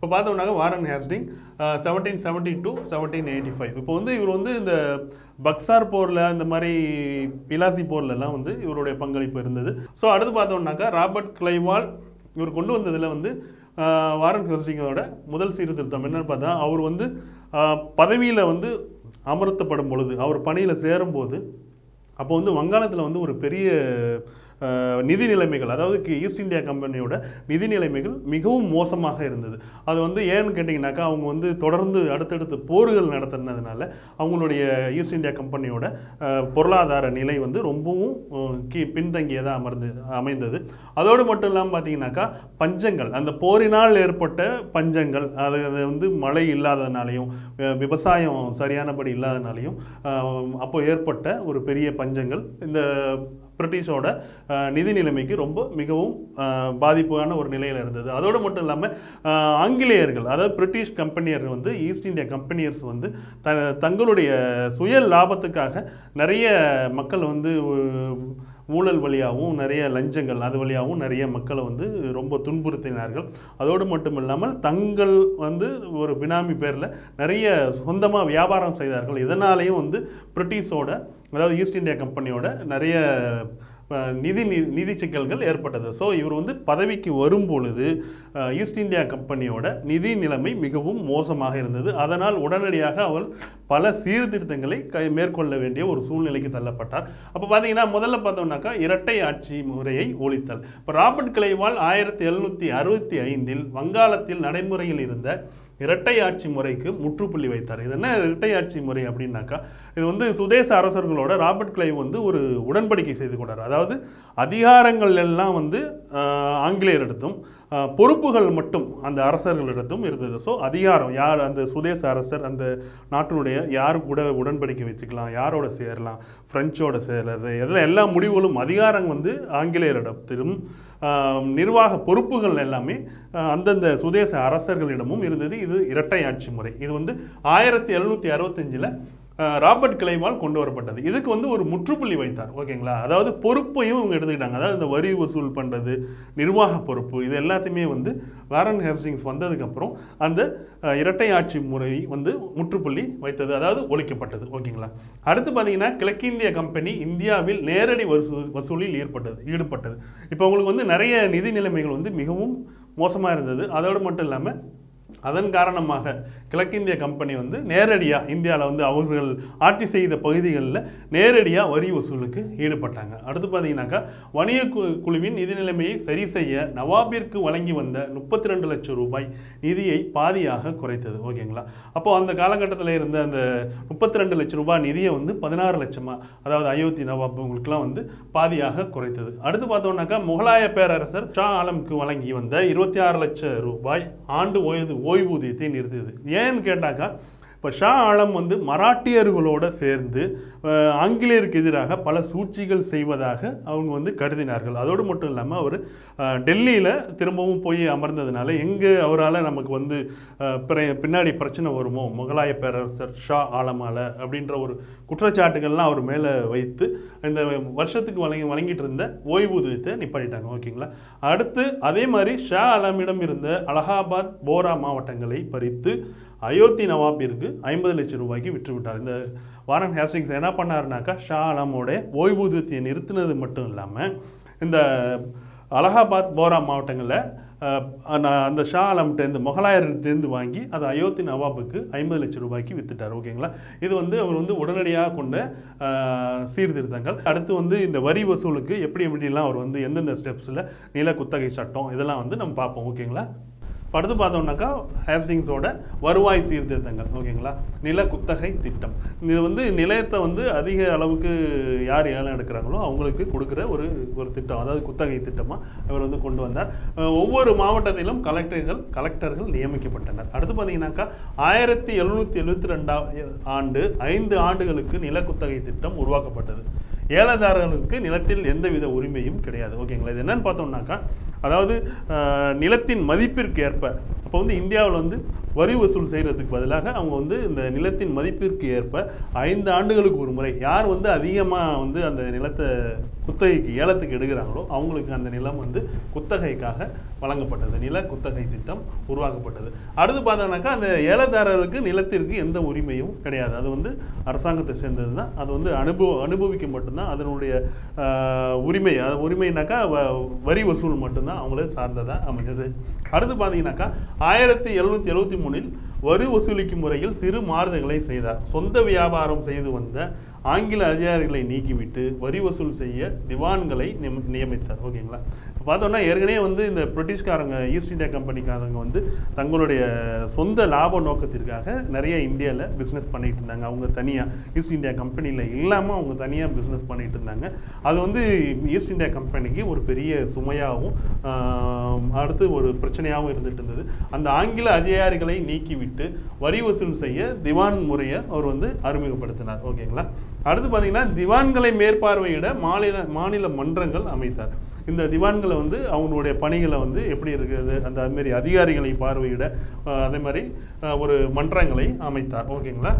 இப்போ பார்த்தோம்னாக்க Warren Hasting seventeen seventy two seventeen eighty five இப்போ வந்து இவர் வந்து இந்த பக்சார் போரில் இந்த மாதிரி பிலாசி போர்லலாம் வந்து இவருடைய பங்களிப்பு இருந்தது. ஸோ அடுத்து பார்த்தோம்னாக்கா ராபர்ட் கிளைவால் இவர் கொண்டு வந்ததில் வந்து uh, வாரன் ஹேஸ்டிங்கோட முதல் சீர்திருத்தம் என்னன்னு பார்த்தா அவர் வந்து uh, பதவியில் வந்து அமர்த்தப்படும் பொழுது அவர் பணியில் சேரும்போது அப்போ வந்து வங்காளத்தில் வந்து ஒரு பெரிய நிதி நிலைமைகள் அதாவது ஈஸ்ட் இந்தியா கம்பெனியோட நிதி நிலைமைகள் மிகவும் மோசமாக இருந்தது. அது வந்து ஏன்னு கேட்டிங்கனாக்கா அவங்க வந்து தொடர்ந்து அடுத்தடுத்து போர்கள் நடத்தினதுனால அவங்களுடைய ஈஸ்ட் இந்தியா கம்பெனியோட பொருளாதார நிலை வந்து ரொம்பவும் கீ பின்தங்கியதாக அமர்ந்து அமைந்தது. அதோடு மட்டும் இல்லாமல் பார்த்தீங்கன்னாக்கா பஞ்சங்கள் அந்த போரினால் ஏற்பட்ட பஞ்சங்கள் அது வந்து மழை இல்லாததுனாலையும் விவசாயம் சரியானபடி இல்லாதனாலையும் அப்போது அப்போ ஏற்பட்ட ஒரு பெரிய பஞ்சங்கள். இந்த பிரிட்டிஷோட நிதி நிலைமைக்கு ரொம்ப மிகவும் பாதிப்பான ஒரு நிலையில் இருந்தது. அதோடு மட்டும் இல்லாமல் ஆங்கிலேயர்கள் அதாவது பிரிட்டிஷ் கம்பெனியர் வந்து ஈஸ்ட் இந்தியா கம்பெனியர்ஸ் வந்து த தங்களுடைய சுய லாபத்துக்காக நிறைய மக்கள் வந்து ஊழல் வழியாகவும் நிறைய லஞ்சங்கள் அது வழியாகவும் நிறைய மக்களை வந்து ரொம்ப துன்புறுத்தினார்கள். அதோடு மட்டும் இல்லாமல் தங்கள் வந்து ஒரு பினாமி பேரில் நிறைய சொந்தமாக வியாபாரம் செய்தார்கள். இதனாலேயும் வந்து பிரிட்டிஷோட அதாவது ஈஸ்ட் இந்தியா கம்பெனியோட நிறைய நிதி நிதி சிக்கல்கள் ஏற்பட்டது. ஸோ இவர் வந்து பதவிக்கு வரும் பொழுது ஈஸ்ட் இந்தியா கம்பெனியோட நிதி நிலைமை மிகவும் மோசமாக இருந்தது. அதனால் உடனடியாக அவர் பல சீர்திருத்தங்களை கை மேற்கொள்ள வேண்டிய ஒரு சூழ்நிலைக்கு தள்ளப்பட்டார். அப்போ பார்த்தீங்கன்னா முதல்ல பார்த்தோம்னாக்கா இரட்டை ஆட்சி முறையை ஒழித்தல். இப்போ ராபர்ட் கிளைவால் ஆயிரத்தி எழுநூற்றி அறுபத்தி ஐந்தில் வங்காளத்தில் நடைமுறையில் இருந்த இரட்டை ஆட்சி முறைக்கு முற்றுப்புள்ளி வைத்தார். இது என்ன? இரட்டை ஆட்சி முறை அப்படின்னாக்கா இது வந்து சுதேச அரசர்களோட ராபர்ட் கிளைவ் வந்து ஒரு உடன்படிக்கை செய்து கொண்டார். அதாவது அதிகாரங்கள் எல்லாம் வந்து ஆங்கிலேயரிடத்தும் பொறுப்புகள் மட்டும் அந்த அரசர்களிடத்தும் இருந்தது. ஸோ அதிகாரம் யார் அந்த சுதேச அரசர் அந்த நாட்டினுடைய யார் கூட உடன்படிக்கை வச்சுக்கலாம் யாரோட சேரலாம் ஃப்ரெஞ்சோட சேரது எல்லாம் எல்லா முடிவுகளும் அதிகாரம் வந்து ஆங்கிலேயரிடத்திலும் நிர்வாக பொறுப்புகள் எல்லாமே அந்தந்த சுதேச அரசர்களிடமும் இருந்தது. இது இரட்டை ஆட்சி முறை. இது வந்து ஆயிரத்தி எழுநூற்றி அறுபத்தஞ்சில் ராபர்ட் கிளைவால் கொண்டு வரப்பட்டது. இதுக்கு வந்து ஒரு முற்றுப்புள்ளி வைத்தார். ஓகேங்களா? அதாவது பொறுப்பையும் இவங்க எடுத்துக்கிட்டாங்க. அதாவது இந்த வரி வசூல் பண்ணுறது நிர்வாக பொறுப்பு இது எல்லாத்தையுமே வந்து வாரன் ஹேஸ்டிங்ஸ் வந்ததுக்கப்புறம் அந்த இரட்டை ஆட்சி முறை வந்து முற்றுப்புள்ளி வைத்தது அதாவது ஒழிக்கப்பட்டது. ஓகேங்களா? அடுத்து பார்த்தீங்கன்னா கிழக்கிந்திய கம்பெனி இந்தியாவில் நேரடி வசூ வசூலில் ஈடுபட்டது ஈடுபட்டது. இப்போ அவங்களுக்கு வந்து நிறைய நிதி நிலைமைகள் வந்து மிகவும் மோசமாக இருந்தது. அதோடு மட்டும் இல்லாமல் அதன் காரணமாக கிழக்கிந்திய கம்பெனி வந்து நேரடியாக இந்தியாவில் வந்து அவர்கள் ஆட்சி செய்த பகுதிகளில் நேரடியாக வரி வசூலுக்கு ஈடுபட்டாங்க. அடுத்து பார்த்தீங்கன்னாக்கா வணிக கு- குழுவின் நிதி நிலைமையை சரி செய்ய நவாபிற்கு வழங்கி வந்த முப்பத்தி ரெண்டு லட்சம் ரூபாய் நிதியை பாதியாக குறைத்தது. ஓகேங்களா? அப்போ அந்த காலகட்டத்தில் இருந்த அந்த முப்பத்தி ரெண்டு லட்சம் ரூபாய் நிதியை வந்து பதினாறு லட்சமாக அதாவது அயோத்தி நவாப் உங்களுக்குலாம் வந்து பாதியாக குறைத்தது. அடுத்து பார்த்தோம்னாக்கா முகலாய பேரரசர் ஷா ஆலம்க்கு வழங்கி வந்த இருபத்தி ஆறு லட்சம் ரூபாய் ஆண்டு ஓய்வு ஓய்வூதியத்தை நிறுத்தியது. ஏன்னு கேட்டாக்கா இப்போ ஷா ஆலம் வந்து மராட்டியர்களோடு சேர்ந்து ஆங்கிலேயருக்கு எதிராக பல சூழ்ச்சிகள் செய்வதாக அவங்க வந்து கருதினார்கள். அதோடு மட்டும் இல்லாமல் அவர் டெல்லியில் திரும்பவும் போய் அமர்ந்ததுனால எங்கே அவரால் நமக்கு வந்து பின்னாடி பிரச்சனை வருமோ முகலாய பேரரசர் ஷா ஆலமால் அப்படின்ற ஒரு குற்றச்சாட்டுகள்லாம் அவர் மேலே வைத்து இந்த வருஷத்துக்கு வழங்கி வழங்கிட்டு இருந்த ஓய்வூதியத்தை நிப்பாட்டிட்டாங்க. ஓகேங்களா? அடுத்து அதே மாதிரி ஷா ஆலமிடம் இருந்த அலகாபாத் போரா மாவட்டங்களை பறித்து அயோத்தி நவாபிற்கு ஐம்பது லட்சம் ரூபாய்க்கு விற்றுவிட்டார். இந்த வாரன் ஹேஸ்டிங்ஸ் என்ன பண்ணாருனாக்கா ஷா ஆலமோட ஓய்வூதியத்தை நிறுத்தினது மட்டும் இல்லாமல் இந்த அலகாபாத் போரா மாவட்டங்களில் அந்த- அந்த ஷா ஆலம்கிட்டேருந்து முகலாயர்கிட்டேருந்து வாங்கி அதை அயோத்தி நவாபுக்கு ஐம்பது லட்சம் ரூபாய்க்கு வித்துட்டார். ஓகேங்களா? இது வந்து அவர் வந்து உடனடியாக கொண்ட சீர்திருத்தங்கள். அடுத்து வந்து இந்த வரி வசூலுக்கு எப்படி எப்படிலாம் அவர் வந்து எந்தெந்த ஸ்டெப்ஸில் நில குத்தகை சட்டம் இதெல்லாம் வந்து நம்ம பார்ப்போம். ஓகேங்களா? படுத்து பார்த்தோம்னாக்கா ஹேஸ்டிங்ஸோட வருவாய் சீர்திருத்தங்கள் ஓகேங்களா? நில குத்தகை திட்டம். இது வந்து நிலையத்தை வந்து அதிக அளவுக்கு யார் ஏலம் எடுக்கிறாங்களோ அவங்களுக்கு கொடுக்குற ஒரு ஒரு திட்டம் அதாவது குத்தகை திட்டமாக இவர் வந்து கொண்டு வந்தார். ஒவ்வொரு மாவட்டத்திலும் கலெக்டர்கள் கலெக்டர்கள் நியமிக்கப்பட்டனர். அடுத்து பார்த்தீங்கன்னாக்கா ஆயிரத்தி எழுநூற்றி எழுபத்தி ரெண்டாம் ஆண்டு ஐந்து ஆண்டுகளுக்கு நில குத்தகை திட்டம் உருவாக்கப்பட்டது. ஏலதாரர்களுக்கு நிலத்தில் எந்தவித உரிமையும் கிடையாது. ஓகேங்களா? இது என்னன்னு பார்த்தோம்னாக்கா அதாவது நிலத்தின் மதிப்பிற்கு ஏற்ப அப்போ வந்து இந்தியாவில் வந்து வரி வசூல் செய்கிறதுக்கு பதிலாக அவங்க வந்து இந்த நிலத்தின் மதிப்பிற்கு ஏற்ப ஐந்து ஆண்டுகளுக்கு ஒரு முறை யார் வந்து அதிகமாக வந்து அந்த நிலத்தை குத்தகைக்கு ஏலத்துக்கு எடுக்கிறாங்களோ அவங்களுக்கு அந்த நிலம் வந்து குத்தகைக்காக வழங்கப்பட்டது. நில குத்தகை திட்டம் உருவாக்கப்பட்டது. அடுத்து பார்த்தோம்னாக்கா அந்த ஏலதாரர்களுக்கு நிலத்திற்கு எந்த உரிமையும் கிடையாது. அது வந்து அரசாங்கத்தை சேர்ந்தது தான் அது வந்து அனுபவ அனுபவிக்க மட்டும்தான். அதனுடைய உரிமை அது உரிமைனாக்கா வ- வரி வசூல் மட்டும்தான். அவங்கள சார்ந்ததாக அமைஞ்சது. அடுத்து பார்த்தீங்கன்னாக்கா ஆயிரத்தி எழுநூற்றி எழுபத்தி முனில் வரி வசூலிக்கும் முறையில் சிறு மாறுதல்களை செய்தார். சொந்த வியாபாரம் செய்து வந்த ஆங்கில அதிகாரிகளை நீக்கிவிட்டு வரி வசூல் செய்ய திவான்களை நியமித்தார். ஓகேங்களா? இப்போ பார்த்தோம்னா ஏற்கனவே வந்து இந்த பிரிட்டிஷ்காரங்க ஈஸ்ட் இந்தியா கம்பெனிக்காரங்க வந்து தங்களுடைய சொந்த லாப நோக்கத்திற்காக நிறைய இந்தியாவில் பிஸ்னஸ் பண்ணிகிட்டு இருந்தாங்க. அவங்க தனியாக ஈஸ்ட் இந்தியா கம்பெனியில் இல்லாமல் அவங்க தனியாக பிஸ்னஸ் பண்ணிகிட்டு இருந்தாங்க. அது வந்து ஈஸ்ட் இந்தியா கம்பெனிக்கு ஒரு பெரிய சுமையாகவும் அடுத்து ஒரு பிரச்சனையாகவும் இருந்துட்டு இருந்தது. அந்த ஆங்கில அதிகாரிகளை நீக்கிவிட்டு வரி வசூல் செய்ய திவான் முறையை அவர் வந்து அறிமுகப்படுத்தினார். ஓகேங்களா? அடுத்து பார்த்தீங்கன்னா திவான்களை மேற்பார்வையிட மாநில மாநில மன்றங்கள் அமைத்தார். இந்த திவான்கள் வந்து அவங்களுடைய பணிகளை வந்து எப்படி இருக்கிறது அந்த அதுமாரி அதிகாரிகளை பார்வையிட அதே மாதிரி ஒரு மன்றங்களை அமைத்தார். ஓகேங்களா?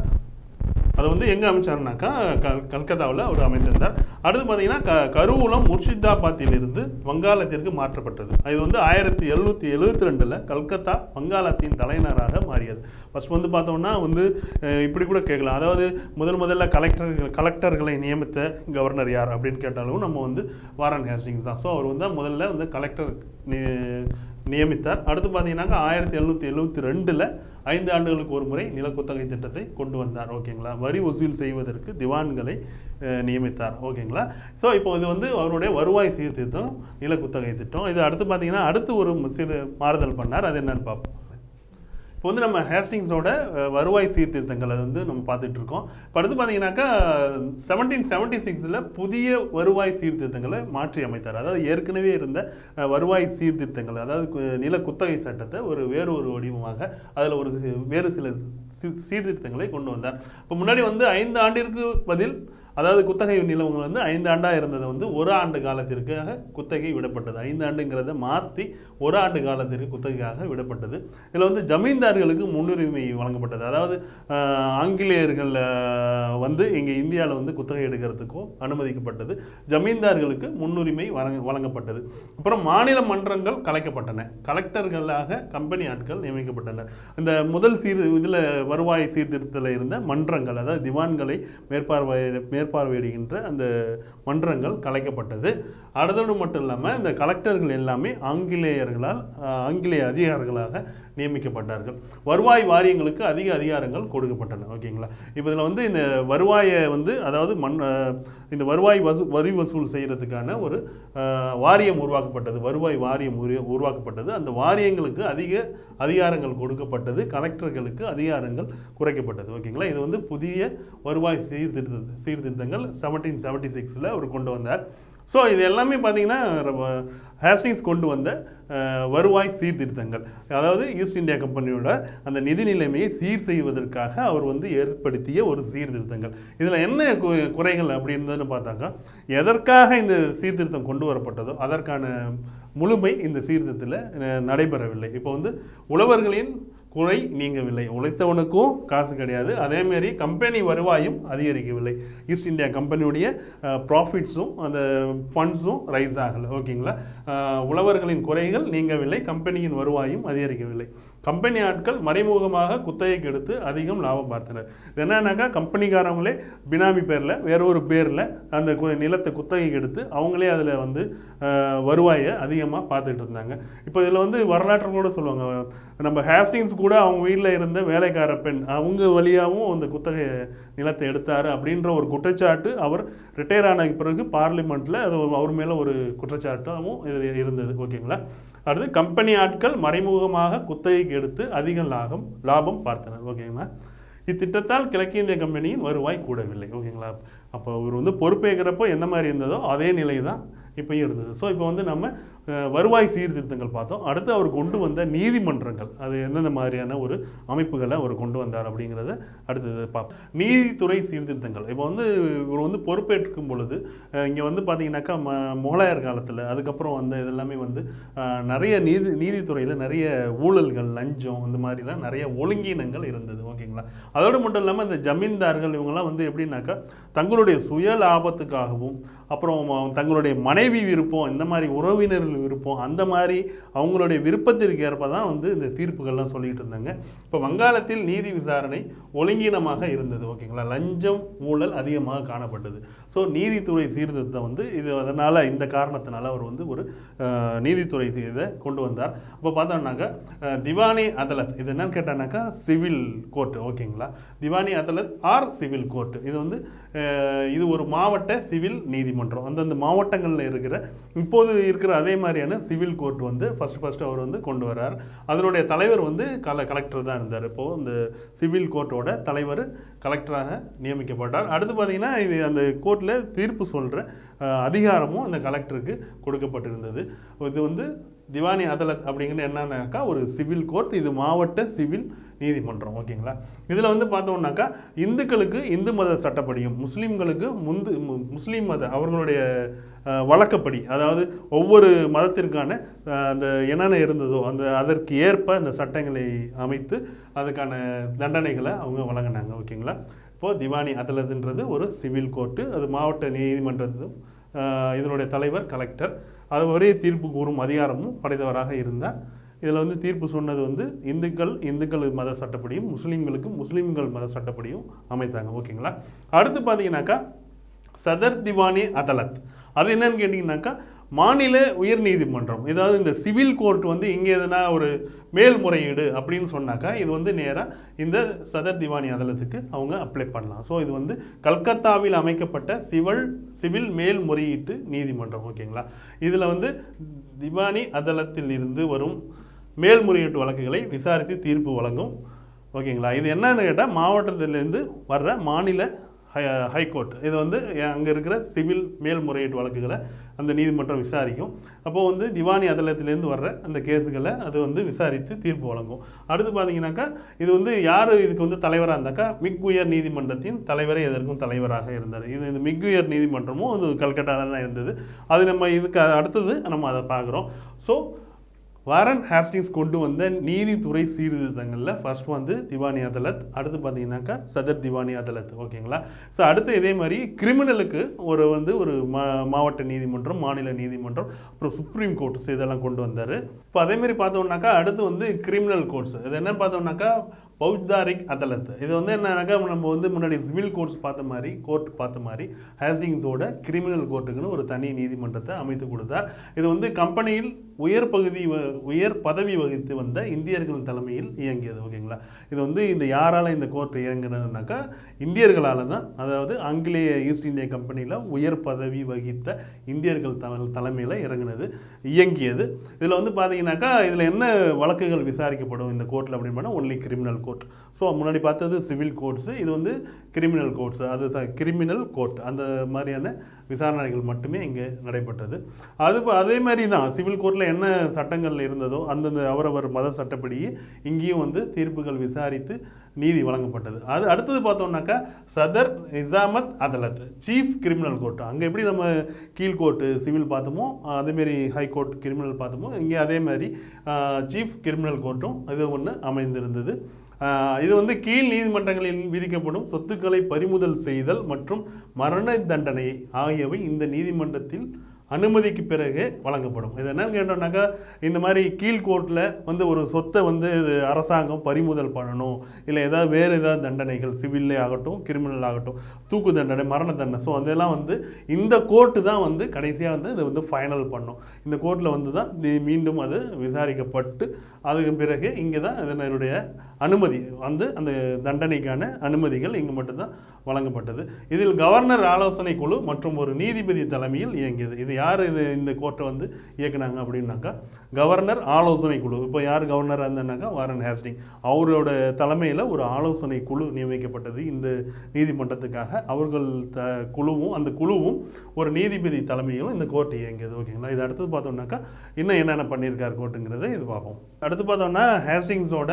அதை வந்து எங்கே அமைச்சாருனாக்கா க கல்கத்தாவில் அவர் அமைத்திருந்தார். அடுத்து பார்த்தீங்கன்னா க கருவூலம் முர்ஷிதாபாத்திலிருந்து வங்காளத்திற்கு மாற்றப்பட்டது. இது வந்து ஆயிரத்தி எழுநூற்றி எழுபத்தி ரெண்டில் கல்கத்தா வங்காளத்தின் தலைநகராக மாறியது. ஃபஸ்ட் வந்து பார்த்தோம்னா வந்து இப்படி கூட கேட்கலாம். அதாவது முதல் முதல்ல கலெக்டர்கள் கலெக்டர்களை நியமித்த கவர்னர் யார் அப்படின்னு கேட்டாலும் நம்ம வந்து வாரன் ஹேஸ்டிங்ஸ் தான். ஸோ அவர் வந்து முதல்ல வந்து கலெக்டர் நியமித்தார். அடுத்து பார்த்தீங்கன்னாக்கா ஆயிரத்தி எழுநூற்றி எழுபத்தி ரெண்டில் ஐந்து ஆண்டுகளுக்கு ஒரு முறை நிலக்குத்தகை திட்டத்தை கொண்டு வந்தார். ஓகேங்களா? வரி வசூல் செய்வதற்கு திவான்களை நியமித்தார். ஓகேங்களா? ஸோ இப்போ இது வந்து அவருடைய வருவாய் சீர்திருத்தம் நிலக்குத்தகை திட்டம். இது அடுத்து பார்த்தீங்கன்னா அடுத்து ஒரு சிறு மாறுதல் பண்ணார். அது என்னன்னு பார்ப்போம். இப்போ வந்து நம்ம ஹேஸ்டிங்ஸோட வருவாய் சீர்திருத்தங்களை வந்து நம்ம பார்த்துட்டு இருக்கோம் இப்போ அடுத்து பார்த்தீங்கன்னாக்கா செவன்டீன் செவன்ட்டி சிக்ஸில் புதிய வருவாய் சீர்திருத்தங்களை மாற்றி அமைத்தார். அதாவது ஏற்கனவே இருந்த வருவாய் சீர்திருத்தங்கள் அதாவது கு- நில குத்தகை சட்டத்தை ஒரு வேறு ஒரு வடிவமாக அதில் ஒரு வேறு சில சீர்திருத்தங்களை கொண்டு வந்தார். இப்போ முன்னாடி வந்து ஐந்து ஆண்டிற்கு பதில் அதாவது குத்தகை நிலவங்கள் வந்து ஐந்து ஆண்டாக இருந்தது வந்து ஒரு ஆண்டு காலத்திற்காக குத்தகை விடப்பட்டது. ஐந்து ஆண்டுங்கிறத மாற்றி ஒரு ஆண்டு காலத்திற்கு குத்தகைக்காக விடப்பட்டது. இதில் வந்து ஜமீன்தார்களுக்கு முன்னுரிமை வழங்கப்பட்டது. அதாவது ஆங்கிலேயர்கள் வந்து இங்கே இந்தியாவில் வந்து குத்தகை எடுக்கிறதுக்கும் அனுமதிக்கப்பட்டது. ஜமீன்தார்களுக்கு முன்னுரிமை வழங்க வழங்கப்பட்டது. அப்புறம் மாநில மன்றங்கள் கலைக்கப்பட்டன. கலெக்டர்களாக கம்பெனி ஆட்கள் நியமிக்கப்பட்டன இந்த முதல் சீர் இதில் வருவாய் சீர்திருத்தத்தில் இருந்த மன்றங்கள் அதாவது திவான்களை மேற்பார்வை மேற்பார்வையிடுகின்ற அந்த மன்றங்கள் கலைக்கப்பட்டது. அதோடு மட்டும் இல்லாமல் இந்த கலெக்டர்கள் எல்லாமே ஆங்கிலேயர்களால் ஆங்கிலேய அதிகாரிகளாக நியமிக்கப்பட்டார்கள். வருவாய் வாரியங்களுக்கு அதிக அதிகாரங்கள் கொடுக்கப்பட்டன. ஓகேங்களா? இப்போ இதில் வந்து இந்த வருவாயை வந்து அதாவது மண் இந்த வருவாய் வசூ வரி வசூல் செய்கிறதுக்கான ஒரு வாரியம் உருவாக்கப்பட்டது. வருவாய் வாரியம் உரு- உருவாக்கப்பட்டது. அந்த வாரியங்களுக்கு அதிக அதிகாரங்கள் கொடுக்கப்பட்டது. கலெக்டர்களுக்கு அதிகாரங்கள் குறைக்கப்பட்டது. ஓகேங்களா? இது வந்து புதிய வருவாய் சீர்திருத்த சீர்திருத்தங்கள் செவன்டீன் செவன்ட்டி சிக்ஸில் அவர் கொண்டு வந்தார். ஸோ இது எல்லாமே பார்த்தீங்கன்னா ஹேஸ்டிங்ஸ் கொண்டு வந்த வருவாய் சீர்திருத்தங்கள். அதாவது ஈஸ்ட் இந்தியா கம்பெனியோட அந்த நிதி நிலைமையை சீர் செய்வதற்காக அவர் வந்து ஏற்படுத்திய ஒரு சீர்திருத்தங்கள். இதில் என்ன கு- குறைகள் அப்படின்றதுன்னு பார்த்தாக்கா எதற்காக இந்த சீர்திருத்தம் கொண்டு வரப்பட்டதோ அதற்கான முழுமை இந்த சீர்திருத்தத்தில் நடைபெறவில்லை. இப்போ வந்து உழவர்களின் குறை நீங்கவில்லை. உழைத்தவனுக்கும் காசு கிடையாது. அதேமாரி கம்பெனி வருவாயும் அதிகரிக்கவில்லை. ஈஸ்ட் இந்தியா கம்பெனியுடைய ப்ராஃபிட்ஸும் அந்த ஃபண்ட்ஸும் ரைஸ் ஆகலை. ஓகேங்களா உழவர்களின் குறைகள் நீங்கவில்லை. கம்பெனியின் வருவாயும் அதிகரிக்கவில்லை. கம்பெனி ஆட்கள் மறைமுகமாக குத்தகைக்கு எடுத்து அதிகம் லாபம் பார்த்தனர். இது என்னன்னாக்கா கம்பெனிக்காரங்களே பினாமி பேரில் வேற ஒரு பேரில் அந்த கு- நிலத்தை குத்தகைக்கு எடுத்து அவங்களே அதில் வந்து வருவாயை அதிகமாக பார்த்துட்டு இருந்தாங்க. இப்போ இதில் வந்து வரலாற்று கூட சொல்லுவாங்க. நம்ம ஹேஸ்டிங்ஸ் கூட அவங்க வீட்டில் இருந்த வேலைக்கார பெண் அவங்க வழியாகவும் அந்த குத்தகை நிலத்தை எடுத்தார் அப்படின்ற ஒரு குற்றச்சாட்டு அவர் ரிட்டையர் ஆன பிறகு பார்லிமெண்ட்டில் அது அவர் மேலே ஒரு குற்றச்சாட்டாகவும் இது இருந்தது. ஓகேங்களா? அடுத்து கம்பெனி ஆட்கள் மறைமுகமாக குத்தகைக்கு எடுத்து அதிக லாபம் லாபம் பார்த்தனர். ஓகேங்களா இத்திட்டத்தால் கிழக்கிந்திய கம்பெனியின் வருவாய் கூடவில்லை. ஓகேங்களா அப்போ இவர் வந்து பொறுப்பேற்கிறப்போ எந்த மாதிரி இருந்ததோ அதே நிலை தான் இப்போயும் இருந்தது. ஸோ இப்போ வந்து நம்ம வருவாய் சீர்திருத்தங்கள் பார்த்தோம். அடுத்து அவர் கொண்டு வந்த நீதிமன்றங்கள். அது எந்தெந்த மாதிரியான ஒரு அமைப்புகளை அவர் கொண்டு வந்தார் அப்படிங்கிறத அடுத்தது பார்ப்போம். நீதித்துறை சீர்திருத்தங்கள். இப்போ வந்து இவர் வந்து பொறுப்பேற்கும் பொழுது இங்கே வந்து பார்த்தீங்கன்னாக்கா ம முகலாயர் காலத்தில் அதுக்கப்புறம் வந்த இதெல்லாமே வந்து நிறைய நீதி நீதித்துறையில் நிறைய ஊழல்கள் லஞ்சம் இந்த மாதிரிலாம் நிறைய ஒழுங்கீனங்கள் இருந்தது. ஓகேங்களா? அதோடு மட்டும் இல்லாமல் இந்த ஜமீன்தார்கள் இவங்கெல்லாம் வந்து எப்படின்னாக்கா தங்களுடைய சுய லாபத்துக்காகவும் அப்புறம் தங்களுடைய மனைவி விருப்பம் இந்த மாதிரி உறவினர்கள் விருப்பம். அந்த மாதிரி அவங்களுடைய விருப்பத்திற்கு ஏற்ப தான் வந்து இந்த தீர்ப்புகள்லாம் சொல்லிட்டு இருந்தாங்க. இப்போ வங்காளத்தில் நீதி விசாரணை ஒழுங்கீனமாக இருந்தது ஓகேங்களா? லஞ்சம் ஊழல் அதிகமாக காணப்பட்டது. ஸோ நீதித்துறை சீர்திருத்தம் வந்து இது அதனால் இந்த காரணத்தினால அவர் வந்து ஒரு நீதித்துறை இதை கொண்டு வந்தார். அப்போ பார்த்தோம்னாக்கா திவானி அதலத் இது என்னன்னு கேட்டானாக்கா சிவில் கோர்ட் ஓகேங்களா? Diwani Adalat or civil court இது வந்து இது ஒரு மாவட்ட சிவில் நீதிமன்றம். அந்தந்த மாவட்டங்களில் இருக்கிற இப்போது இருக்கிற அதே மாதிரியான சிவில் கோர்ட் வந்து ஃபர்ஸ்ட் ஃபர்ஸ்ட் அவர் வந்து கொண்டு வரார் அதனுடைய தலைவர் வந்து கல கலெக்டர் தான் இருந்தார். இப்போது இந்த சிவில் கோர்ட்டோட தலைவர் கலெக்டராக நியமிக்கப்பட்டார். அடுத்து பார்த்தீங்கன்னா இது அந்த கோர்ட்டில் தீர்ப்பு சொல்கிற அதிகாரமும் அந்த கலெக்டருக்கு கொடுக்கப்பட்டிருந்தது. இது வந்து திவானி அதலத் அப்படிங்கிறது என்னன்னாக்கா ஒரு சிவில் கோர்ட் இது மாவட்ட சிவில் நீதிமன்றம் ஓகேங்களா? இதில் வந்து பார்த்தோம்னாக்கா இந்துக்களுக்கு இந்து மத சட்டப்படியும் முஸ்லீம்களுக்கு முந்து மு- முஸ்லீம் மத அவர்களுடைய வழக்கப்படி அதாவது ஒவ்வொரு மதத்திற்கான அந்த என்னென்ன இருந்ததோ அந்த அதற்கு ஏற்ப அந்த சட்டங்களை அமைத்து அதுக்கான தண்டனைகளை அவங்க வழங்கினாங்க ஓகேங்களா? இப்போது திவானி அதலதுன்றது ஒரு சிவில் கோர்ட்டு அது மாவட்ட நீதிமன்றத்தும் இதனுடைய தலைவர் கலெக்டர் அது ஒரே தீர்ப்பு கூறும் அதிகாரமும் படைத்தவராக இருந்தார். இதில் வந்து தீர்ப்பு சொன்னது வந்து இந்துக்கள் இந்துக்கள் மத சட்டப்படியும் முஸ்லீம்களுக்கு முஸ்லீம்கள் மத சட்டப்படியும் அமைத்தாங்க ஓகேங்களா? அடுத்து பார்த்தீங்கன்னாக்கா சதர் திவானி அதலத் அது என்னன்னு கேட்டிங்கனாக்கா மாநில உயர் நீதிமன்றம் ஏதாவது இந்த சிவில் கோர்ட் வந்து இங்கே எதுனா ஒரு மேல்முறையீடு அப்படின்னு சொன்னாக்கா இது வந்து நேராக இந்த சதர் திவானி அதலத்துக்கு அவங்க அப்ளை பண்ணலாம். ஸோ இது வந்து கல்கத்தாவில் அமைக்கப்பட்ட சிவில் சிவில் மேல்முறையீட்டு நீதிமன்றம் ஓகேங்களா? இதில் வந்து திவானி அதலத்தில் இருந்து வரும் மேல்முறையீட்டு வழக்குகளை விசாரித்து தீர்ப்பு வழங்கும் ஓகேங்களா? இது என்னன்னு கேட்டால் மாவட்டத்திலேருந்து வர்ற மாநில ஹை ஹைகோர்ட் இது வந்து அங்கே இருக்கிற சிவில் மேல்முறையீட்டு வழக்குகளை அந்த நீதிமன்றம் விசாரிக்கும். அப்போது வந்து திவானி அதலத்திலேருந்து வர்ற அந்த கேஸுகளை அது வந்து விசாரித்து தீர்ப்பு வழங்கும். அடுத்து பார்த்தீங்கன்னாக்கா இது வந்து யார் இதுக்கு வந்து தலைவராக இருந்தாக்கா மிக் உயர் நீதிமன்றத்தின் தலைவரே எதற்கும் தலைவராக இருந்தார். இது இந்த மிக் உயர் நீதிமன்றமும் அது கல்கட்டாவில் தான் இருந்தது. அது நம்ம இதுக்கு அடுத்தது நம்ம அதை பார்க்குறோம். ஸோ வாரன் ஹேஸ்டிங்ஸ் கொண்டு வந்த நீதித்துறை சீர்திருத்தங்களில் ஃபர்ஸ்ட் வந்து திவானி அதலத் அடுத்து பார்த்தீங்கன்னாக்கா சதர் திவானி அதலத் ஓகேங்களா? ஸோ அடுத்து இதே மாதிரி கிரிமினலுக்கு ஒரு வந்து ஒரு மா மாவட்ட நீதிமன்றம் மாநில நீதிமன்றம் அப்புறம் சுப்ரீம் கோர்ட்ஸ் இதெல்லாம் கொண்டு வந்தார். இப்போ அதேமாரி பார்த்தோம்னாக்கா அடுத்து வந்து கிரிமினல் கோர்ட்ஸ் இது என்னன்னு பார்த்தோம்னாக்கா பௌத்தாரிக் அதலத் இது வந்து என்னன்னாக்கா நம்ம வந்து முன்னாடி சிவில் கோர்ட்ஸ் பார்த்த மாதிரி கோர்ட் பார்த்த மாதிரி ஹேஸ்டிங்ஸோட கிரிமினல் கோர்ட்டுக்குன்னு ஒரு தனி நீதிமன்றத்தை அமைத்து கொடுத்தார். இது வந்து கம்பெனியில் உயர் பகுதி வ- உயர் பதவி வகித்து வந்த இந்தியர்களின் தலைமையில் இயங்கியது ஓகேங்களா? இது வந்து இந்த யாரால் இந்த கோர்ட் இயங்கினதுனாக்கா இந்தியர்களால் தான். அதாவது ஆங்கிலேய ஈஸ்ட் இந்தியா கம்பெனியில் உயர் பதவி வகித்த இந்தியர்கள் தலைமையில் இறங்குனது இயங்கியது. இதில் வந்து பார்த்தீங்கன்னாக்கா இதில் என்ன வழக்குகள் விசாரிக்கப்படும் இந்த கோர்ட்டில் அப்படின்னு only criminal court court so முன்னாடி பார்த்தது சிவில் கோர்ட்ஸு இது வந்து கிரிமினல் கோர்ட்ஸ் அது கிரிமினல் கோர்ட் அந்த மாதிரியான விசாரணைகள் மட்டுமே இங்கே நடைபெற்றது. அது அதே மாதிரி தான். சிவில் கோர்ட்டில் என்ன சட்டங்கள் இருந்ததோ அந்தந்த அவரவர் மத சட்டப்படியே இங்கேயும் வந்து தீர்ப்புகள் விசாரித்து நீதி வழங்கப்பட்டது. அது அடுத்தது பார்த்தோம்னாக்கா Sadar Nizamat Adalat chief criminal court அங்கே எப்படி நம்ம கீழ் கோர்ட்டு சிவில் பார்த்தோமோ அதேமாரி ஹை கோர்ட் கிரிமினல் பார்த்தோமோ இங்கே அதே மாதிரி சீஃப் கிரிமினல் கோர்ட்டும் இது ஒன்று அமைந்திருந்தது. இது வந்து கீழ் நீதிமன்றங்களில் விதிக்கப்படும் சொத்துக்களை பறிமுதல் செய்தல் மற்றும் மரண தண்டனை ஆகியவை இந்த நீதிமன்றத்தில் அனுமதிக்கு பிறகு வழங்கப்படும். இது என்னன்னு கேட்டோம்னாக்கா இந்த மாதிரி கீழ் கோர்ட்டில் வந்து ஒரு சொத்தை வந்து இது அரசாங்கம் பறிமுதல் பண்ணணும். இல்லை ஏதாவது வேறு ஏதாவது தண்டனைகள் சிவில்லே ஆகட்டும் கிரிமினல் ஆகட்டும் தூக்கு தண்டனை மரண தண்டனை. ஸோ அதெல்லாம் வந்து இந்த கோர்ட்டு தான் வந்து கடைசியாக வந்து இதை வந்து ஃபைனல் பண்ணும். இந்த கோர்ட்டில் வந்து தான் இது மீண்டும் அது விசாரிக்கப்பட்டு அதுக்கு பிறகு இங்கே தான் இதனுடைய அனுமதி வந்து அந்த தண்டனைக்கான அனுமதிகள் இங்கே மட்டும்தான் வழங்கப்பட்டது. இதில் கவர்னர் ஆலோசனை குழு மற்றும் ஒரு நீதிபதி தலைமையில் இயங்கியது. இது யார் இது இந்த கோர்ட்டை வந்து இயக்குனாங்க அப்படின்னாக்கா கவர்னர் ஆலோசனை குழு. இப்போ யார் கவர்னராக இருந்தானாக்கா வாரன் ஹேஸ்டிங். அவரோட தலைமையில் ஒரு ஆலோசனை குழு நியமிக்கப்பட்டது இந்த நீதிமன்றத்துக்காக. அவர்கள் த குழுவும் அந்த குழுவும் ஒரு நீதிபதி தலைமையிலும் இந்த கோர்ட் இயங்கியது. ஓகேங்களா இது அடுத்தது பார்த்தோம்னாக்கா இன்னும் என்னென்ன பண்ணியிருக்கார் கோர்ட்டுங்கிறத இது பார்ப்போம். அடுத்து பார்த்தோம்னா ஹேஸ்டிங்ஸோட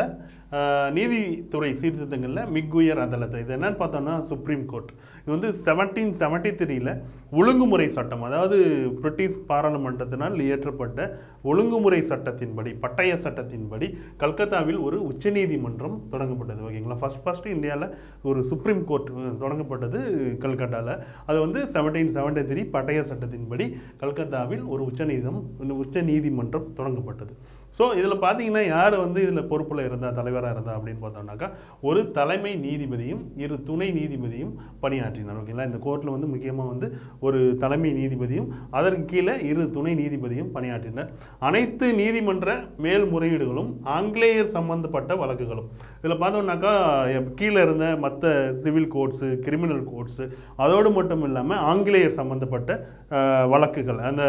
நீதித்துறை சீர்திருத்தங்களில் மிகுயர் அதாலத் இது என்னன்னு பார்த்தோம்னா சுப்ரீம் கோர்ட் இது வந்து செவன்டீன் செவன்ட்டி த்ரீல ஒழுங்குமுறை சட்டம் அதாவது பிரிட்டிஷ் பாராளுமன்றத்தினால் இயற்றப்பட்ட ஒழுங்குமுறை சட்டத்தின்படி பட்டய சட்டத்தின்படி கல்கத்தாவில் ஒரு உச்சநீதிமன்றம் தொடங்கப்பட்டது. ஓகேங்களா ஃபர்ஸ்ட் ஃபஸ்ட்டு இந்தியாவில் ஒரு சுப்ரீம் கோர்ட் தொடங்கப்பட்டது கல்கட்டாவில் அது வந்து செவன்டீன் செவன்ட்டி த்ரீ பட்டய சட்டத்தின்படி கல்கத்தாவில் ஒரு உச்சநீதம் உச்ச நீதிமன்றம் தொடங்கப்பட்டது. ஸோ இதில் பார்த்தீங்கன்னா யார் வந்து இதில் பொறுப்பில் இருந்தா தலைவராக இருந்தா அப்படின்னு பார்த்தோம்னாக்கா ஒரு தலைமை நீதிபதியும் இரு துணை நீதிபதியும் பணியாற்றினார். ஓகேங்களா இந்த கோர்ட்டில் வந்து முக்கியமாக வந்து ஒரு தலைமை நீதிபதியும் அதற்கு கீழே இரு துணை நீதிபதியும் பணியாற்றினர். அனைத்து நீதிமன்ற மேல்முறையீடுகளும் ஆங்கிலேயர் சம்பந்தப்பட்ட வழக்குகளும். இதில் பார்த்தோம்னாக்கா எப்- கீழே இருந்த மற்ற சிவில் கோர்ட்ஸு கிரிமினல் கோர்ட்ஸு அதோடு மட்டும் இல்லாமல் ஆங்கிலேயர் சம்பந்தப்பட்ட வழக்குகள். அந்த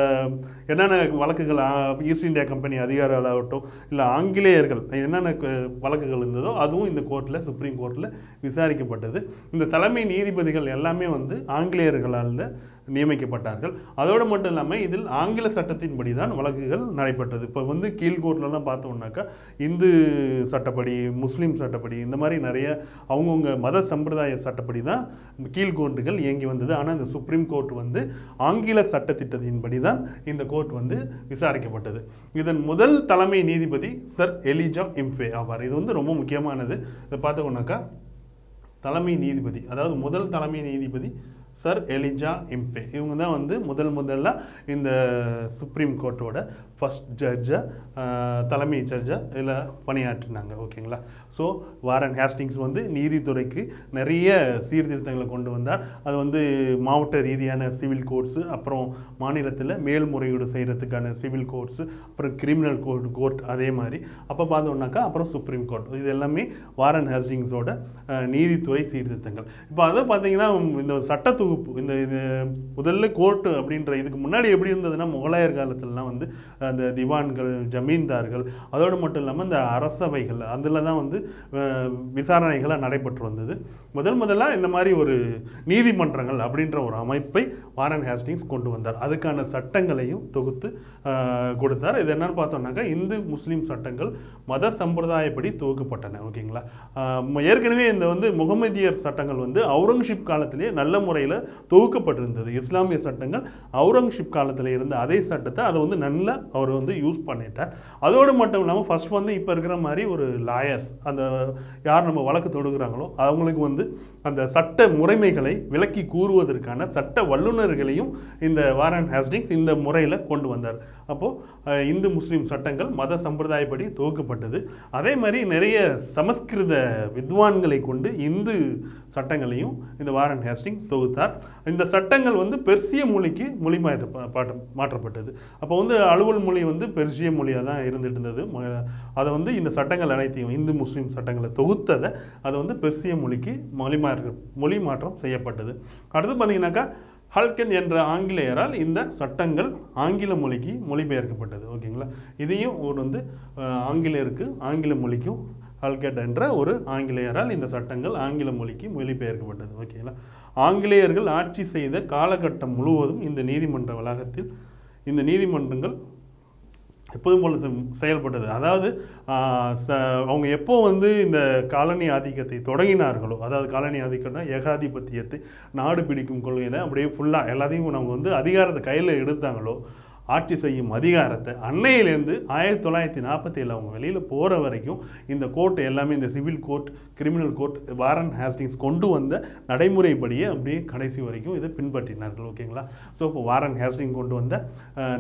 என்னென்ன வழக்குகள் ஈஸ்ட் இந்தியா கம்பெனி அதிகார ஆகட்டும் இல்லை ஆங்கிலேயர்கள் என்னென்ன க- வழக்குகள் இருந்ததோ அதுவும் இந்த கோர்ட்டில் சுப்ரீம் கோர்ட்டில் விசாரிக்கப்பட்டது. இந்த தலைமை நீதிபதிகள் எல்லாமே வந்து ஆங்கிலேயர்களால் நியமிக்கப்பட்டார்கள். அதோடு மட்டும் இல்லாமல் இதில் ஆங்கில சட்டத்தின்படி தான் வழக்குகள் நடைபெற்றது. இப்போ வந்து கீழ்கோர்ட்லலாம் பார்த்தோம்னாக்கா இந்து சட்டப்படி முஸ்லீம் சட்டப்படி இந்த மாதிரி நிறைய அவங்கவுங்க மத சம்பிரதாய சட்டப்படி தான் கீழ்கோர்ட்டுகள் இயங்கி வந்தது. ஆனால் இந்த சுப்ரீம் கோர்ட் வந்து ஆங்கில சட்டத்திட்டத்தின்படி தான் இந்த கோர்ட் வந்து விசாரிக்கப்பட்டது. இதன் முதல் தலைமை நீதிபதி சர் எலிஜா இம்ஃபே ஆவார். இது வந்து ரொம்ப முக்கியமானது. இதை பார்த்தோம்னாக்கா தலைமை நீதிபதி அதாவது முதல் தலைமை நீதிபதி சர் எலிஜா இம்பே. இவங்க தான் வந்து முதல் முதல்ல இந்த சுப்ரீம் கோர்ட்டோட ஃபஸ்ட் ஜட்ஜாக தலைமை ஜட்ஜாக இதில் பணியாற்றினாங்க. ஓகேங்களா? ஸோ வாரன் ஹேஸ்டிங்ஸ் வந்து நீதித்துறைக்கு நிறைய சீர்திருத்தங்களை கொண்டு வந்தார். அது வந்து மாவட்ட ரீதியான சிவில் கோர்ட்ஸு அப்புறம் மாநிலத்தில் மேல்முறையீடு செய்கிறதுக்கான சிவில் கோர்ட்ஸு அப்புறம் கிரிமினல் கோர்ட் கோர்ட் அதே மாதிரி. அப்போ பார்த்தோம்னாக்கா அப்புறம் சுப்ரீம் கோர்ட் இது எல்லாமே வாரன் ஹேஸ்டிங்ஸோட நீதித்துறை சீர்திருத்தங்கள். இப்போ அதை பார்த்தீங்கன்னா இந்த சட்ட தொகுப்பு இந்த இது முதல்ல கோர்ட்டு அப்படின்ற இதுக்கு முன்னாடி எப்படி இருந்ததுன்னா முகலாயர் காலத்துலலாம் வந்து அந்த திவான்கள் ஜமீன்தார்கள் அதோடு மட்டும் இல்லாமல் இந்த அரசவைகள் அதில் தான் வந்து வந்து விசாரணைகளாக நடைபெற்று வந்தது. முதல் முதலாக இந்த மாதிரி ஒரு நீதிமன்றங்கள் அப்படின்ற ஒரு அமைப்பை வாரன் ஹேஸ்டிங்ஸ் கொண்டு வந்தார். அதுக்கான சட்டங்களையும் தொகுத்து கொடுத்தார். இது என்னன்னு பார்த்தோம்னாக்கா இந்து முஸ்லீம் சட்டங்கள் மத சம்பிரதாயப்படி தொகுக்கப்பட்டன. ஓகேங்களா? ஏற்கனவே இந்த வந்து முகமதியர் சட்டங்கள் வந்து அவுரங்கசீப் காலத்திலேயே நல்ல முறையில் தொகுக்கப்பட்டிருந்தது. இஸ்லாமிய சட்டங்கள் அவுரங்கசீப் காலத்தில் இருந்த அதே சட்டத்தை அதை வந்து நல்லா அவர் வந்து யூஸ் பண்ணிட்டார். அதோடு மட்டும் இல்லாமல் ஃபர்ஸ்ட் வந்து இப்போ இருக்கிற மாதிரி ஒரு லாயர்ஸ் அந்த யார் நம்ம வழக்கு தொடுகிறாங்களோ அவங்களுக்கு வந்து அந்த சட்ட முறைமைகளை விளக்கி கூறுவதற்கான சட்ட வல்லுநர்களையும் இந்த வாரன் ஹேஸ்டிங்ஸ் இந்த முறையில் கொண்டு வந்தார். அப்போது இந்து முஸ்லீம் சட்டங்கள் மத சம்பிரதாயப்படி துவக்கப்பட்டது. அதே மாதிரி நிறைய சமஸ்கிருத வித்வான்களை கொண்டு இந்து சட்டங்களையும் இந்த வாரன் ஹேஸ்டிங்ஸ் தொகுத்தார். இந்த சட்டங்கள் வந்து பெர்சிய மொழிக்கு மொழி மாற்ற மாற்றப்பட்டது. அப்போ வந்து அலுவல் மொழி வந்து பெர்சிய மொழியாக தான் இருந்துட்டு இருந்தது. அதை வந்து இந்த சட்டங்கள் அனைத்தையும் இந்து முஸ்லீம் சட்டங்களை தொகுத்ததை அதை வந்து பெர்சிய மொழிக்கு மொழிமாற்ற மொழி மாற்றம் செய்யப்பட்டது. அடுத்து பார்த்தீங்கன்னாக்கா ஹல்கன் என்ற ஆங்கிலேயரால் இந்த சட்டங்கள் ஆங்கில மொழிக்கு மொழிபெயர்க்கப்பட்டது. ஓகேங்களா? இதையும் ஒரு வந்து ஆங்கிலேயருக்கு ஆங்கில மொழிக்கும் ஹல்கட் என்ற ஒரு ஆங்கிலேயரால் இந்த சட்டங்கள் ஆங்கில மொழிக்கு மொழிபெயர்க்கப்பட்டது. ஓகேங்களா? ஆங்கிலேயர்கள் ஆட்சி செய்த காலகட்டம் முழுவதும் இந்த நீதிமன்ற வளாகத்தில் இந்த நீதிமன்றங்கள் எப்போதும் போல செயல்பட்டது. அதாவது ச- அவங்க எப்போ வந்து இந்த காலனி ஆதிக்கத்தை தொடங்கினார்களோ அதாவது காலனி ஆதிக்கம்னா ஏகாதிபத்தியத்தை நாடு பிடிக்கும் கொள்கையில் அப்படியே ஃபுல்லாக எல்லாத்தையும் நம்ம வந்து அதிகாரத்தை கையில் எடுத்தாங்களோ ஆட்சி செய்யும் அதிகாரத்தை அன்னையிலேருந்து ஆயிரத்தி தொள்ளாயிரத்தி நாற்பத்தி ஏழு அவங்க வெளியில் போகிற வரைக்கும் இந்த கோர்ட் எல்லாமே இந்த civil court criminal court Warren Hastings கொண்டு வந்த நடைமுறைப்படியே அப்படியே கடைசி வரைக்கும் இதை பின்பற்றினார்கள். ஓகேங்களா? ஸோ இப்போ வாரன் ஹேஸ்டிங் கொண்டு வந்த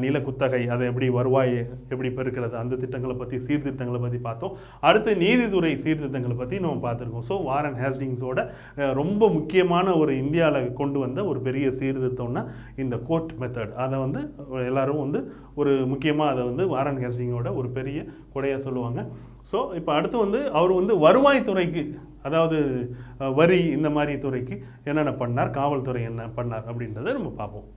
நில குத்தகை அதை எப்படி வருவாய் எப்படி பெருக்கிறது அந்த திட்டங்களை பற்றி சீர்திருத்தங்களை பற்றி பார்த்தோம். அடுத்து நீதித்துறை சீர்திருத்தங்களை பற்றி நம்ம பார்த்துருக்கோம். ஸோ வாரன் ஹேஸ்டிங்ஸோட ரொம்ப முக்கியமான ஒரு இந்தியாவில் கொண்டு வந்த ஒரு பெரிய சீர்திருத்தம்னா இந்த கோர்ட் மெத்தட் அதை வந்து எல்லாரும் வந்து ஒரு முக்கியமாக அதை வந்து வாரன் கேஸ்டிங்கோட ஒரு பெரிய கொடையாக சொல்லுவாங்க. ஸோ இப்போ அடுத்து வந்து அவர் வந்து வருவாய்த்துறைக்கு அதாவது வரி இந்த மாதிரி துறைக்கு என்னென்ன பண்ணார் காவல்துறை என்ன பண்ணார் அப்படின்றத நம்ம பார்ப்போம்.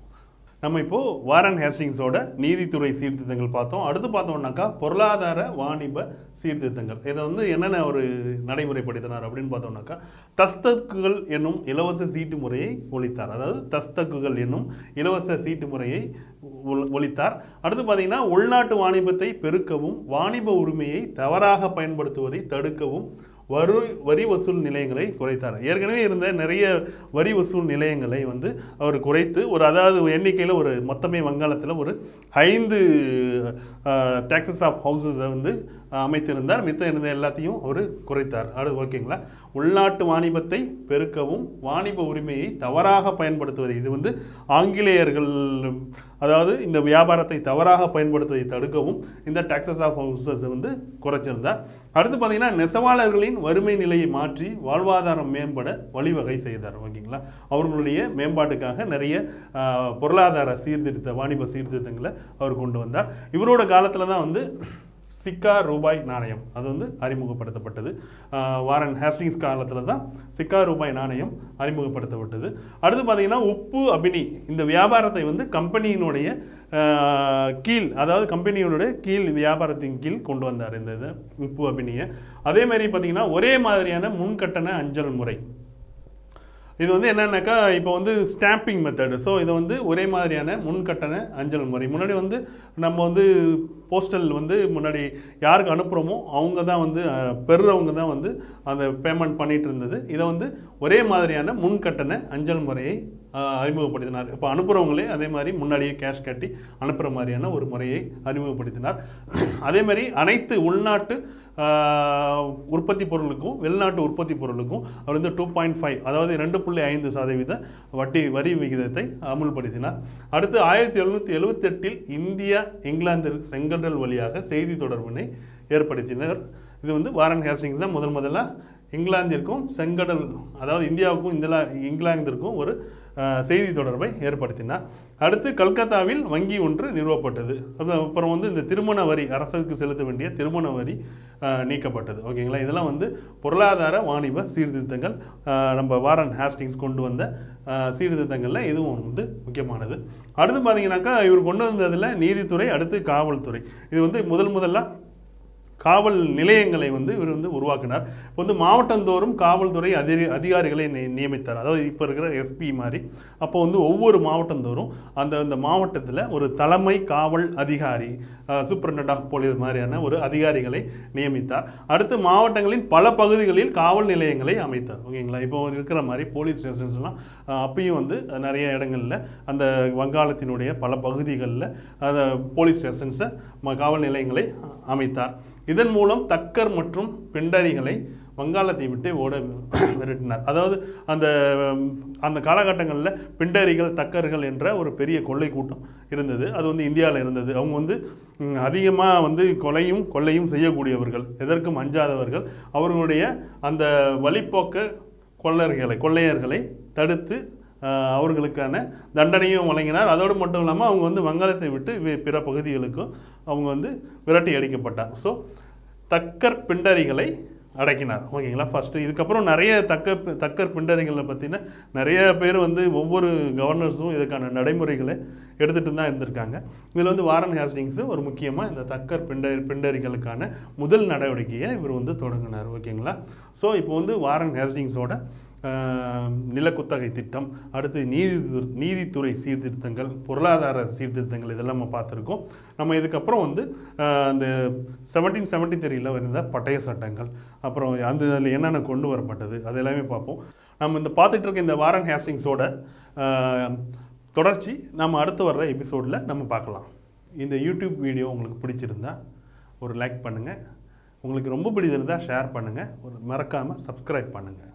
நம்ம இப்போது வாரன் ஹேஸ்டிங்ஸோட நீதித்துறை சீர்திருத்தங்கள் பார்த்தோம். அடுத்து பார்த்தோம்னாக்கா பொருளாதார வாணிப சீர்திருத்தங்கள். இதை வந்து என்னென்ன ஒரு நடைமுறைப்படுத்தினார் அப்படின்னு பார்த்தோம்னாக்கா தஸ்தக்குகள் என்னும் இலவச சீட்டு முறையை ஒழித்தார். அதாவது தஸ்தக்குகள் என்னும் இலவச சீட்டு முறையை ஒழித்தார். அடுத்து பார்த்தீங்கன்னா உள்நாட்டு வாணிபத்தை பெருக்கவும் வாணிப உரிமையை தவறாக பயன்படுத்துவதை தடுக்கவும் வரி வரி வசூல் நிலையங்களை குறைத்தார். ஏற்கனவே இருந்த நிறைய வரி வசூல் நிலையங்களை வந்து அவர் குறைத்து ஒரு அதாவது எண்ணிக்கையில் ஒரு மொத்தமே வங்காளத்தில் ஒரு ஐந்து டேக்ஸஸ் ஆஃப் ஹவுசஸை வந்து அமைத்திருந்தார். மித்த இருந்த எல்லாத்தையும் அவர் குறைத்தார். அது ஓகேங்களா? உள்நாட்டு வாணிபத்தை பெருக்கவும் வாணிப உரிமையை தவறாக பயன்படுத்துவது இது வந்து ஆங்கிலேயர்கள் அதாவது இந்த வியாபாரத்தை தவறாக பயன்படுத்துவதை தடுக்கவும் இந்த டாக்ஸஸ் ஆஃப் ஹவுசஸ் வந்து குறைச்சிருந்தார். அடுத்து பார்த்தீங்கன்னா நெசவாளர்களின் வறுமை நிலையை மாற்றி வாழ்வாதாரம் மேம்பட வழிவகை செய்தார். ஓகேங்களா? அவர்களுடைய மேம்பாட்டுக்காக நிறைய பொருளாதார சீர்திருத்த வாணிப சீர்திருத்தங்களை அவர் கொண்டு வந்தார். இவரோட காலத்தில் தான் வந்து சிக்கா ரூபாய் நாணயம். அது வந்து அறிமுகப்படுத்தப்பட்டது. வாரன் ஹேஸ்டிங்ஸ் காலத்தில் தான் சிக்கா ரூபாய் நாணயம் அறிமுகப்படுத்தப்பட்டது. அடுத்து பார்த்தீங்கன்னா உப்பு அபினி. இந்த வியாபாரத்தை வந்து கம்பெனியினுடைய கீழ் அதாவது கம்பெனியினுடைய கீழ் வியாபாரத்தின் கீழ் கொண்டு வந்தார் இந்த இதை உப்பு அபினியை. அதே மாதிரி பார்த்தீங்கன்னா ஒரே மாதிரியான முன்கட்டண அஞ்சல் முறை. இது வந்து என்னென்னாக்கா இப்போ வந்து ஸ்டாம்பிங் மெத்தடு ஸோ இதை வந்து ஒரே மாதிரியான முன்கட்டண அஞ்சல் முறை. முன்னாடி வந்து நம்ம வந்து போஸ்டல் வந்து முன்னாடி யாருக்கு அனுப்புகிறோமோ அவங்க தான் வந்து பெறுறவங்க தான் வந்து அந்த பேமெண்ட் பண்ணிகிட்டு இருந்தது இதை வந்து ஒரே மாதிரியான முன்கட்டண அஞ்சல் முறையை அறிமுகப்படுத்தினார். இப்போ அனுப்புகிறவங்களே அதே மாதிரி முன்னாடியே கேஷ் கட்டி அனுப்புகிற மாதிரியான ஒரு முறையை அறிமுகப்படுத்தினார். அதே மாதிரி அனைத்து உள்நாட்டு உற்பத்தி பொருளுக்கும் வெளிநாட்டு உற்பத்தி பொருளுக்கும் அவர் வந்து டூ பாயிண்ட் ஃபைவ் அதாவது ரெண்டு புள்ளி ஐந்து சதவீத வட்டி வரி விகிதத்தை அமுல்படுத்தினார். அடுத்து ஆயிரத்தி எழுநூற்றி எழுவத்தெட்டில் இந்தியா இங்கிலாந்திற்கு செங்கடல் வழியாக செய்தி தொடர்பினை ஏற்படுத்தினர். இது வந்து வாரன் ஹேஸ்டிங்ஸ் தான் முதன் முதல்ல இங்கிலாந்திற்கும் செங்கடல் அதாவது இந்தியாவுக்கும் இந்தியா இங்கிலாந்திற்கும் ஒரு செய்தி தொடர்பை ஏற்படுத்தினார் அடுத்து கல்கத்தாவில் வங்கி ஒன்று நிறுவப்பட்டது. அது அப்புறம் வந்து இந்த திருமண வரி அரசுக்கு செலுத்த வேண்டிய திருமண வரி நீக்கப்பட்டது. ஓகேங்களா? இதெல்லாம் வந்து பொருளாதார வாணிப சீர்திருத்தங்கள் நம்ம வாரன் ஹேஸ்டிங்ஸ் கொண்டு வந்த சீர்திருத்தங்களில் இதுவும் வந்து முக்கியமானது. அடுத்து பார்த்தீங்கன்னாக்கா இவர் கொண்டு வந்ததில் நீதித்துறை அடுத்து காவல்துறை. இது வந்து முதல் முதல்ல காவல் நிலையங்களை வந்து இவர் வந்து உருவாக்கினார். இப்போ வந்து மாவட்டந்தோறும் காவல்துறை அதிரி அதிகாரிகளை நி- நியமித்தார். அதாவது இப்போ இருக்கிற எஸ்பி மாதிரி. அப்போ வந்து ஒவ்வொரு மாவட்டந்தோறும் அந்த அந்த மாவட்டத்தில் ஒரு தலைமை காவல் அதிகாரி சூப்பரண்ட் ஆஃப் போலீஸ் மாதிரியான ஒரு அதிகாரிகளை நியமித்தார். அடுத்து மாவட்டங்களின் பல பகுதிகளில் காவல் நிலையங்களை அமைத்தார். ஓகேங்களா? இப்போ இருக்கிற மாதிரி போலீஸ் ஸ்டேஷன்ஸ்லாம் அப்பயும் வந்து நிறைய இடங்களில் அந்த வங்காளத்தினுடைய பல பகுதிகளில் அந்த போலீஸ் ஸ்டேஷன்ஸை காவல் நிலையங்களை அமைத்தார். இதன் மூலம் தக்கர் மற்றும் பெண்டரிகளை வங்காளத்தை விட்டு ஓட விரட்டினார் அதாவது அந்த அந்த காலகட்டங்களில் பிண்டரிகள் தக்கர்கள் என்ற ஒரு பெரிய கொள்ளை கூட்டம் இருந்தது. அது வந்து இந்தியாவில் இருந்தது. அவங்க வந்து அதிகமாக வந்து கொலையும் கொள்ளையும் செய்யக்கூடியவர்கள் எதற்கும் அஞ்சாதவர்கள் அவர்களுடைய அந்த வழிப்போக்க கொள்ளர்களை கொள்ளையர்களை தடுத்து அவர்களுக்கான தண்டனையும் வழங்கினார். அதோடு மட்டும் இல்லாமல் அவங்க வந்து வங்காளத்தை விட்டு பிற பகுதிகளுக்கும் அவங்க வந்து விரட்டி அடிக்கப்பட்டார். So Tucker பிண்டரிகளை அடக்கினார். ஓகேங்களா? ஃபஸ்ட்டு இதுக்கப்புறம் நிறைய தக்க தக்கர் பிண்டரிகளை பார்த்தீங்கன்னா நிறைய பேர் வந்து ஒவ்வொரு கவர்னர்ஸும் இதுக்கான நடைமுறைகளை எடுத்துகிட்டு தான் இருந்திருக்காங்க. இதில் வந்து வாரன் ஹேஸ்டிங்ஸு ஒரு முக்கியமாக இந்த தக்கர் பிண்டர் பிண்டரிகளுக்கான முதல் நடவடிக்கையை இவர் வந்து தொடங்கினார். ஓகேங்களா? ஸோ இப்போ வந்து வாரன் ஹேஸ்டிங்ஸோட நிலக்குத்தகை திட்டம் அடுத்து நீதி நீதித்துறை சீர்திருத்தங்கள் பொருளாதார சீர்திருத்தங்கள் இதெல்லாம் நம்ம பார்த்துருக்கோம். நம்ம இதுக்கப்புறம் வந்து அந்த செவன்டீன் செவன்ட்டி த்ரீயில் இருந்த பட்டய சட்டங்கள் அப்புறம் அந்த அதில் என்னென்ன கொண்டு வரப்பட்டது அது எல்லாமே பார்ப்போம். நம்ம இந்த பார்த்துட்டு இருக்க இந்த வாரன் ஹேஸ்டிங்ஸோட தொடர்ச்சி நம்ம அடுத்து வர்ற எபிசோடில் நம்ம பார்க்கலாம். இந்த யூடியூப் வீடியோ உங்களுக்கு பிடிச்சிருந்தா ஒரு லைக் பண்ணுங்கள் உங்களுக்கு ரொம்ப பிடிச்சிருந்தால் ஷேர் பண்ணுங்கள் ஒரு மறக்காமல் சப்ஸ்கிரைப் பண்ணுங்கள்